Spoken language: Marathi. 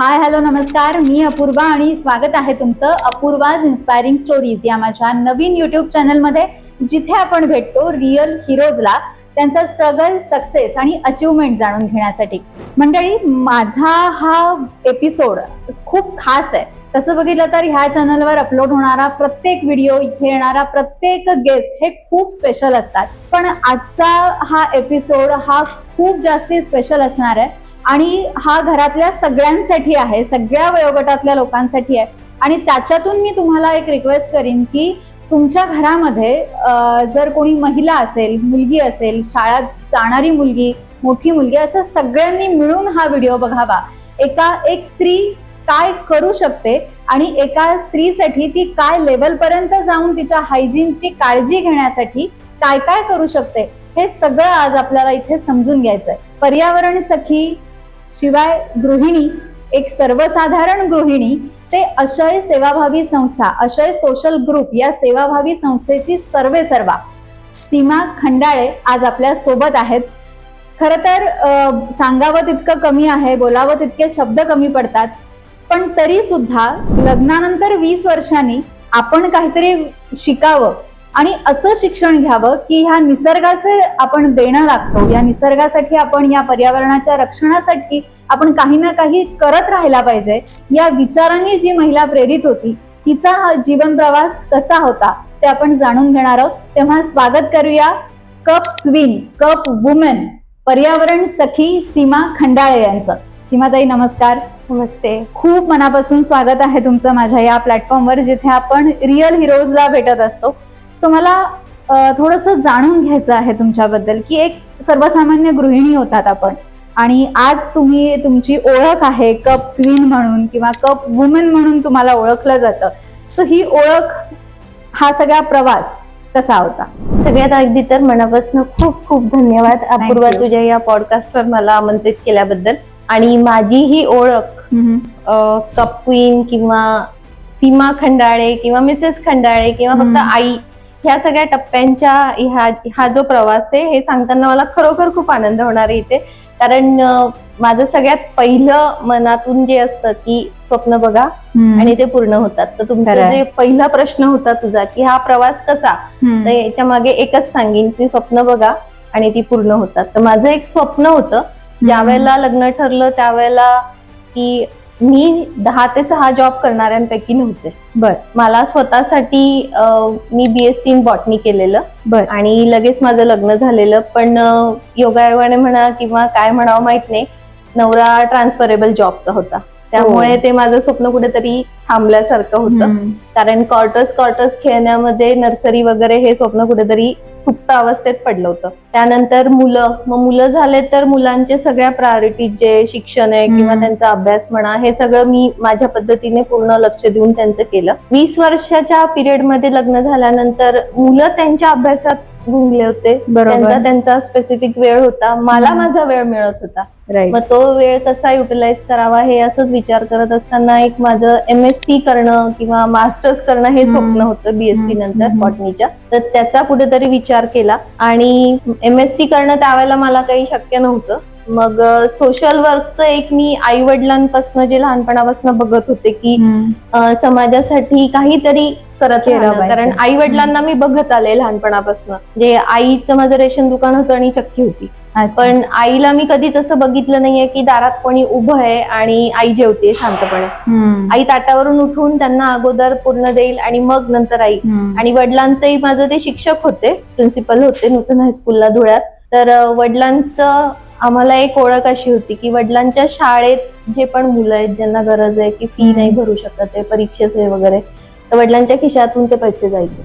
हाय हॅलो नमस्कार. मी अपूर्वा आणि स्वागत आहे तुमचं अपूर्वाज इन्स्पायरिंग स्टोरीज या माझ्या नवीन युट्यूब चॅनलमध्ये जिथे आपण भेटतो रिअल हिरोजला त्यांचा स्ट्रगल सक्सेस आणि अचिव्हमेंट जाणून घेण्यासाठी. मंडळी माझा हा एपिसोड खूप खास आहे. तसं बघितलं तर ह्या चॅनलवर अपलोड होणारा प्रत्येक व्हिडिओ इथे येणारा प्रत्येक गेस्ट हे खूप स्पेशल असतात. पण आजचा हा एपिसोड हा खूप जास्ती स्पेशल असणार आहे. आणि हा घरातल्या सगळ्यांसाठी आहे सगळ्या वयोगटातल्या लोकांसाठी आहे. आणि त्याच्यातून मी तुम्हाला एक रिक्वेस्ट करीन की तुमच्या घरामध्ये जर कोणी महिला असेल मुलगी असेल शाळेत जाणारी मुलगी मोठी मुलगी असं सगळ्यांनी मिळून हा व्हिडिओ बघावा. एका एक स्त्री काय करू शकते आणि एका स्त्रीसाठी ती काय लेवलपर्यंत जाऊन तिच्या हायजीनची काळजी घेण्यासाठी काय काय करू शकते हे सगळं आज आपल्याला इथे समजून घ्यायचंय. पर्यावरण सखी शिवाय गृहिणी एक सर्वसाधारण गृहिणी ते अशय सेवाभावी संस्था अशय सोशल ग्रुप या सेवाभावी संस्थेची सर्वे सर्वा. सीमा खंडाळे आज आपल्यासोबत आहेत. खर तर अं, सांगावं तितकं कमी आहे बोलावं तितके शब्द कमी पडतात. पण तरी सुद्धा लग्नानंतर वीस वर्षांनी आपण काहीतरी शिकावं आणि असं शिक्षण घ्यावं की ह्या निसर्गाचे आपण देणं लागतो या निसर्गासाठी आपण या पर्यावरणाच्या रक्षणासाठी आपण काही ना काही करत राहायला पाहिजे या विचारांनी जी महिला प्रेरित होती तिचा हा जीवन प्रवास कसा होता ते आपण जाणून घेणार आहोत. तेव्हा स्वागत करूया कप क्वीन कप वुमेन पर्यावरण सखी सीमा खंडाळे यांचं. सीमाताई नमस्कार. नमस्ते. खूप मनापासून स्वागत आहे तुमचं माझ्या या प्लॅटफॉर्मवर जिथे आपण रिअल हिरोजला भेटत असतो. सो मला थोडंसं जाणून घ्यायचं आहे तुमच्याबद्दल की एक सर्वसामान्य गृहिणी होतात आपण. आणि आज तुम्ही तुमची ओळख आहे कप क्वीन म्हणून किंवा कप वुमेन म्हणून तुम्हाला ओळखलं जातं. सो ही ओळख हा सगळा प्रवास कसा होता? सगळ्यात अगदी तर मनापासून खूप खूप धन्यवाद अपूर्वा. तुझ्या या पॉडकास्टवर मला आमंत्रित केल्याबद्दल. आणि माझी ही ओळख कप क्वीन किंवा सीमा खंडाळे किंवा मिसेस खंडाळे किंवा फक्त. आई ह्या सगळ्या टप्प्यांच्या ह्या हा जो प्रवास आहे हे सांगताना मला खरोखर खूप आनंद होणार आहे इथे. कारण माझं सगळ्यात पहिलं मनातून जे असतं की स्वप्न बघा आणि ते पूर्ण होतात. तर तुमचा. जे पहिला प्रश्न होता तुझा की हा प्रवास कसा? तर याच्या मागे एकच सांगेन की स्वप्न बघा आणि ती पूर्ण होतात. तर माझं एक स्वप्न होतं ज्या वेळेला लग्न ठरलं त्यावेळेला की मी दहा ते सहा जॉब करणाऱ्यांपैकी नव्हते. बर. मला स्वतःसाठी मी बीएससी इन बॉटनी केलेलं. बर. आणि लगेच माझं लग्न झालेलं. पण योगायोगाने म्हणा किंवा काय म्हणावं माहीत नाही नवरा ट्रान्सफरेबल जॉबचा होता. त्यामुळे ते माझं स्वप्न कुठेतरी थांबल्यासारखं होतं. कारण क्वार्टर्स क्वार्टर्स खेळण्यामध्ये नर्सरी वगैरे हे स्वप्न कुठेतरी सुप्त अवस्थेत पडलं होतं त्यानंतर मुलं मग मुलं झाले तर मुलांचे सगळ्या प्रायोरिटी जे शिक्षण आहे किंवा. त्यांचा अभ्यास म्हणा हे सगळं मी माझ्या पद्धतीने पूर्ण लक्ष देऊन त्यांचं केलं वीस वर्षाच्या पिरियडमध्ये लग्न झाल्यानंतर मुलं त्यांच्या अभ्यासात गुंगले होते. त्यांचा त्यांचा स्पेसिफिक वेळ होता मला. माझा वेळ मिळत होता मग तो वेळ कसा युटिलाइज करावा हे असंच विचार करत असताना एक माझं एम एस सी करणं किंवा मास्टर्स करणं हे स्वप्न. होतं बीएससी. नंतर. बॉटनीच्या तर त्याचा कुठेतरी विचार केला आणि एम एस सी करणं त्यावेळेला मला काही शक्य नव्हतं मग सोशल वर्कचं एक मी आई वडिलांपासून जे लहानपणापासून बघत होते की अ, समाजासाठी काहीतरी करत केलं राहणं पाहिजे. कारण आई वडिलांना मी बघत आले लहानपणापासून. जे आईचं माझं रेशन दुकान होतं आणि चक्की होती. पण आईला मी कधीच असं बघितलं नाहीये की दारात कोणी उभं आहे आणि आई जेवते शांतपणे. आई ताटावरून उठून त्यांना अगोदर पूर्ण देईल आणि मग नंतर आई. आणि वडिलांचंही माझं ते शिक्षक होते प्रिन्सिपल होते नूतन हायस्कूलला धुळ्यात. तर अ, वडिलांचं आम्हाला एक ओळख अशी होती की वडिलांच्या शाळेत जे पण मुलं आहेत ज्यांना गरज आहे की फी. नाही भरू शकत आहे परीक्षेचे वगैरे तर वडिलांच्या खिशातून ते पैसे जायचे